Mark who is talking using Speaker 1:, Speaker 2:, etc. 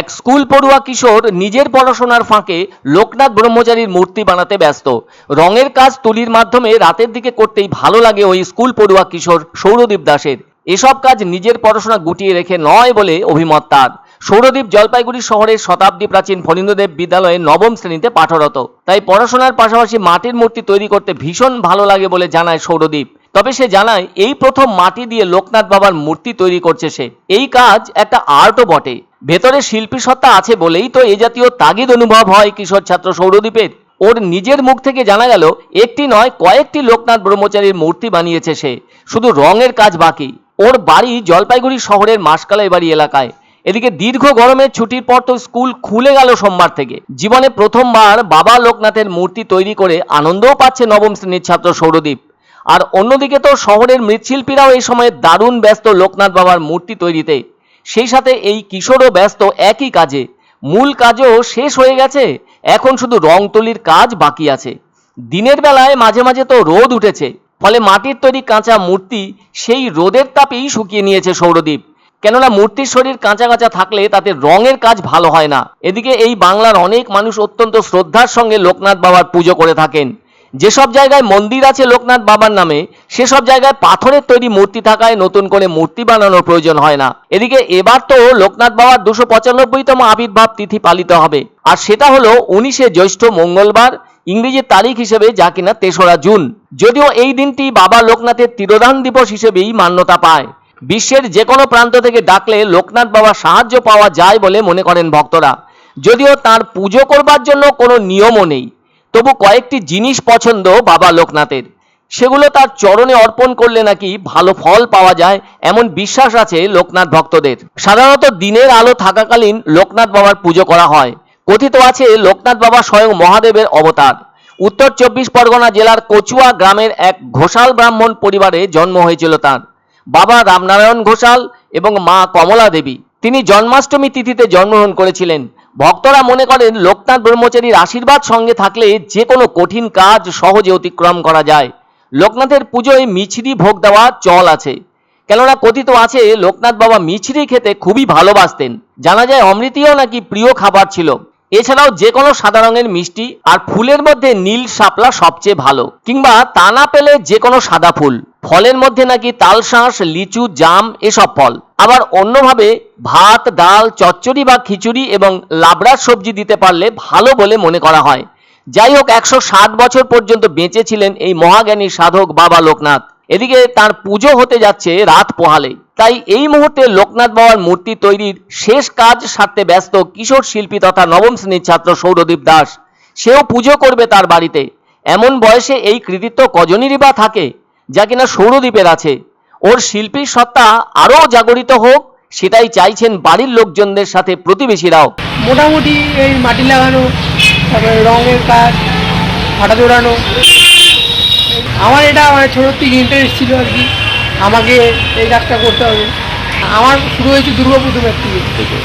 Speaker 1: এক স্কুল পড়ুয়া কিশোর নিজের পড়াশোনার ফাঁকে লোকনাথ ব্রহ্মচারীর মূর্তি বানাতে ব্যস্ত। রঙের কাজ তুলির মাধ্যমে রাতের দিকে করতেই ভালো লাগে ওই স্কুল পড়ুয়া কিশোর সৌরদীপ দাসের। এসব কাজ নিজের পড়াশোনা গুটিয়ে রেখে নয় বলে অভিমত তার। সৌরদীপ জলপাইগুড়ি শহরের শতাব্দী প্রাচীন ফণীন্দ্রদেব বিদ্যালয়ে নবম শ্রেণীতে পাঠরত। তাই পড়াশোনার পাশাপাশি মাটির মূর্তি তৈরি করতে ভীষণ ভালো লাগে বলে জানায় সৌরদীপ। তবে সে জানায়, এই প্রথম মাটি দিয়ে লোকনাথ বাবার মূর্তি তৈরি করছে সে। এই কাজ একটা আর্টও বটে। ভেতরে শিল্পী সত্তা আছে বলেই তো এ জাতীয় তাগিদ অনুভব হয় কিশোর ছাত্র সৌরদ্বীপের ওর নিজের মুখ থেকে জানা গেল, একটি নয়, কয়েকটি লোকনাথ ব্রহ্মচারীর মূর্তি বানিয়েছে সে। শুধু রঙের কাজ বাকি। ওর বাড়ি জলপাইগুড়ি শহরের মাসকালাই বাড়ি এলাকায়। এদিকে দীর্ঘ গরমের ছুটির পর তো স্কুল খুলে গেল সোমবার থেকে। জীবনে প্রথমবার বাবা লোকনাথের মূর্তি তৈরি করে আনন্দও পাচ্ছে নবম শ্রেণির ছাত্র সৌরদ্বীপ আর অন্যদিকে তো শহরের মৃৎশিল্পীরাও এই সময়ে দারুণ ব্যস্ত লোকনাথ বাবার মূর্তি তৈরিতে সেই সাথে এই কিশোরও ব্যস্ত একই কাজে। মূল কাজও শেষ হয়ে গেছে, এখন শুধু রং তুলির কাজ বাকি আছে। দিনের বেলায় মাঝে মাঝে তো রোদ উঠেছে, ফলে মাটির তৈরি কাঁচা মূর্তি সেই রোদের তাপেই শুকিয়ে নিয়েছে সৌরদীপ। কেননা মূর্তির শরীর কাঁচা কাঁচা থাকলে তাতে রঙের কাজ ভালো হয় না। এদিকে এই বাংলার অনেক মানুষ অত্যন্ত শ্রদ্ধার সঙ্গে লোকনাথ বাবার পুজো করে থাকেন। যেসব জায়গায় মন্দির আছে লোকনাথ বাবার নামে, সেসব জায়গায় পাথরের তৈরি মূর্তি থাকায় নতুন করে মূর্তি বানানোর প্রয়োজন হয় না। এদিকে এবার তো লোকনাথ বাবার দুশো পঁচানব্বইতম আবির্ভাব তিথি পালিত হবে। আর সেটা হলো উনিশে জ্যৈষ্ঠ মঙ্গলবার, ইংরেজি তারিখ হিসেবে যা কিনা তেসরা জুন। যদিও এই দিনটি বাবা লোকনাথের তিরোধান দিবস হিসেবেই মান্যতা পায়। বিশ্বের যে কোনো প্রান্ত থেকে ডাকলে লোকনাথ বাবার সাহায্য পাওয়া যায় বলে মনে করেন ভক্তরা। যদিও তার পুজো করবার জন্য কোনো নিয়মও নেই। তবু কয়েকটি জিনিস পছন্দ বাবা লোকনাথের। সেগুলো তার চরণে অর্পণ করলে নাকি ভালো ফল পাওয়া যায় এমন বিশ্বাস আছে লোকনাথ ভক্তদের। সাধারণত দিনের আলো থাকাকালীন লোকনাথ বাবার পুজো করা হয়। কথিত আছে লোকনাথ বাবা স্বয়ং মহাদেবের অবতার। উত্তর চব্বিশ পরগনা জেলার কচুয়া গ্রামের এক ঘোষাল ব্রাহ্মণ পরিবারে জন্ম হয়েছিল তার। বাবা রামনারায়ণ ঘোষাল এবং মা কমলা দেবী তিনি জন্মাষ্টমী তিথিতে জন্মগ্রহণ করেছিলেন। ভক্তরা মনে করেন লোকনাথ ব্রহ্মচারীর আশীর্বাদ সঙ্গে থাকলে যে কোনো কঠিন কাজ সহজে অতিক্রম করা যায়। লোকনাথের পুজোয় মিছরি ভোগ দেওয়া চল আছে। কেননা কথিত আছে, লোকনাথ বাবা মিছরি খেতে খুবই ভালোবাসতেন। জানা যায় অমৃতীয় নাকি প্রিয় খাবার ছিল। এছাড়াও যে কোনো সাদা রঙের মিষ্টি আর ফুলের মধ্যে নীল শাপলা সবচেয়ে ভালো। কিংবা তা না পেলে যে কোনো সাদা ফুল। ফলের মধ্যে নাকি তালশাঁস, লিচু, জাম এসব ফল। আবার অন্যভাবে ভাত, ডাল, চচ্চড়ি বা খিচুড়ি এবং লাবড়ার সবজি দিতে পারলে ভালো বলে মনে করা হয়। যাই হোক, একশো ষাট বছর পর্যন্ত বেঁচে ছিলেন এই মহাজ্ঞানী সাধক বাবা লোকনাথ। এদিকে তার পুজো হতে যাচ্ছে রাত পোহালে তাই এই মুহূর্তে লোকনাথ বাবার মূর্তি তৈরির শেষ কাজ সারতে ব্যস্ত কিশোর শিল্পী তথা নবম শ্রেণির ছাত্র সৌরদীপ দাস। সেও পুজো করবে তার বাড়িতে। এমন বয়সে এই কৃতিত্ব কজনেরই বা থাকে, যা কিনা সৌরদীপের আছে। ওর শিল্পীর সত্তা আরও জাগরিত হোক, সেটাই চাইছেন বাড়ির লোকজনদের সাথে প্রতিবেশীরাও।
Speaker 2: মোটামুটি এই মাটি লাগানো, তারপরে রঙের কাজ ফাটা জোড়ানো। আমার এটা মানে ছোটোর থেকে ইন্টারেস্ট ছিল আর কি। আমাকে এই কাজটা করতে হবে। আমার শুরু হয়েছে দুর্গাপুজো থেকে